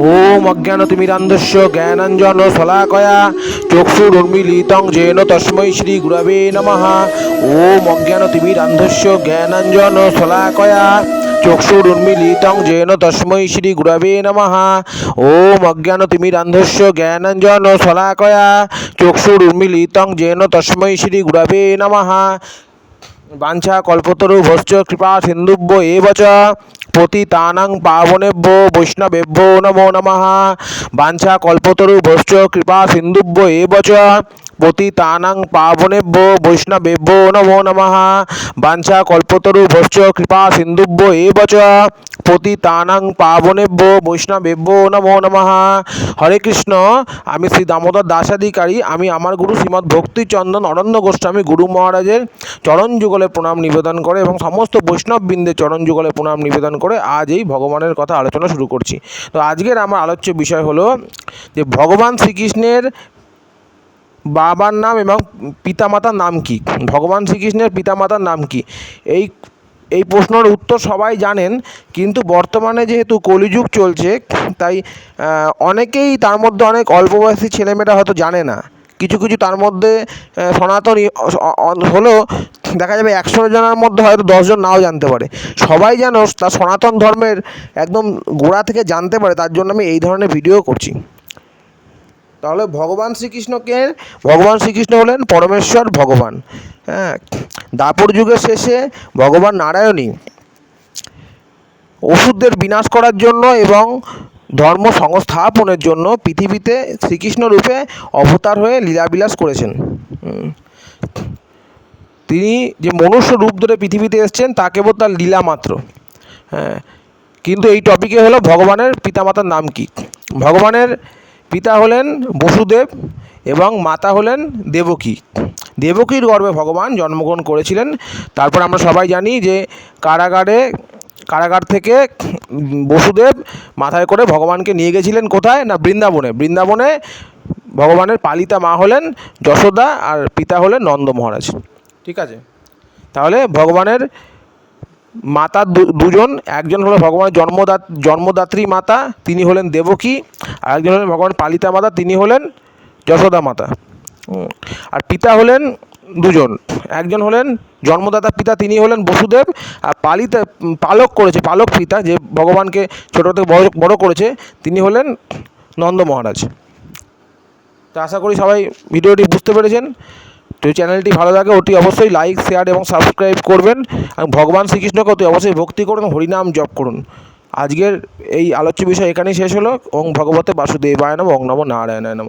ওম অজ্ঞান অজ্ঞানতিমিরান্ধস্য জ্ঞানাঞ্জন শলাকয়া। চক্ষুর্মিলিতং জেন তস্মৈ শ্রী গুরবে নমঃ। ওম অজ্ঞান অজ্ঞানতিমিরান্ধস্য জ্ঞানাঞ্জন শলাকয়া। চক্ষুর্মিলিতং জেন তস্মৈ শ্রী গুরবে নমঃ। ওম অজ্ঞান অজ্ঞানতিমিরান্ধস্য জ্ঞানাঞ্জন শলাকয়া। চক্ষুর্মিলিতং জেন তস্মৈ শ্রী গুরবে নমঃ। বাঞ্ছা কল্পতরু ভস্য কৃপা সিন্ধুব্য এব পতি পতিতানাং পাবনেভ্য বৈষ্ণবেভ্য নমো নমঃ। বাঞ্ছা কল্পতরু ভস্য কৃপা সিন্ধুব্য এব পতি পতিতানাং পাবনেভ্য বৈষ্ণবেভ্য নমো নমঃ। বাঞ্ছা কল্পতরু ভস্য কৃপা সিন্ধুব্য এ চ পতিতানাং পাবনেভ্য বৈষ্ণবেভ্য নমো নমঃ হরে কৃষ্ণ আমি শ্রী দামোদর দাসাধিকারী, আমি আমার গুরু শ্রীমৎ ভক্তিচন্দন অরণ্য গোস্বামী গুরু মহারাজের চরণ যুগলে প্রণাম নিবেদন করে এবং সমস্ত বৈষ্ণব বৃন্দের চরণ যুগলে প্রণাম নিবেদন করে আজ এই ভগবানের কথা আলোচনা শুরু করছি। তো আজকের আমার আলোচ্য বিষয় হলো যে ভগবান শ্রীকৃষ্ণের বাবার নাম এবং পিতামাতার নাম কি? ভগবান শ্রীকৃষ্ণের পিতামাতার নাম কি? এই এই প্রশ্নের উত্তর সবাই জানেন, কিন্তু বর্তমানে যেহেতু কলিযুগ চলছে, তাই অনেকেই তার মধ্যে অনেক অল্প বয়সী ছেলেমেয়েরা হয়তো জানে না। কিছু কিছু তার মধ্যে সনাতনী হলেও দেখা যাবে একশো জনের মধ্যে হয়তো দশজন নাও জানতে পারে। সবাই যেন তার সনাতন ধর্মের একদম গোড়া থেকে জানতে পারে, তার জন্য আমি এই ধরনের ভিডিও করছি। তাহলে ভগবান শ্রীকৃষ্ণকে, ভগবান শ্রীকৃষ্ণ হলেন পরমেশ্বর ভগবান। হ্যাঁ দাপর যুগের শেষে ভগবান নারায়ণী ওষুধদের বিনাশ করার জন্য এবং ধর্ম সংস্থাপনের জন্য পৃথিবীতে শ্রীকৃষ্ণ রূপে অবতার হয়ে লীলাবিলাস করেছেন। তিনি যে মনুষ্য রূপ ধরে পৃথিবীতে এসেছেন, তা কেবল তার লীলা মাত্র। হ্যাঁ কিন্তু এই টপিকে হলো ভগবানের পিতামাতার নাম কি? ভগবানের পিতা হলেন বসুদেব এবং মাতা হলেন দেবকী। দেবকীর গর্ভে ভগবান জন্মগ্রহণ করেছিলেন। তারপর আমরা সবাই জানি যে কারাগারে, কারাগার থেকে বসুদেব মাথায় করে ভগবানকে নিয়ে গেছিলেন কোথায়? না, বৃন্দাবনে। বৃন্দাবনে ভগবানের পালিতা মা হলেন যশোদা আর পিতা হলেন নন্দ মহারাজ। ঠিক আছে? তাহলে ভগবানের মাতা দুজন, একজন হলো ভগবানের জন্মদাত, জন্মদাত্রী মাতা, তিনি হলেন দেবকী, আর একজন হলেন ভগবান পালিতা মাতা, তিনি হলেন যশোদা মাতা। আর পিতা হলেন দুজন। একজন হলেন জন্মদাতা পিতা, তিনি হলেন বসুদেব। আর পালিতা, পালক করেছে, পালক পিতা যে ভগবানকে ছোটো থেকে বড় বড় করেছে, তিনি হলেন নন্দ মহারাজ। তো আশা করি সবাই ভিডিওটি বুঝতে পেরেছেন। তো চ্যানেলটি ভালো লাগে ওটি অবশ্যই লাইক, শেয়ার এবং সাবস্ক্রাইব করবেন। এবং ভগবান শ্রীকৃষ্ণকে অতি অবশ্যই ভক্তি করুন, হরিনাম জপ করুন। আজকের এই আলোচ্য বিষয় এখানেই শেষ হলো। ওং ভগবতে বাসুদেবায় নম, ওং নম নারায়ণায় নম।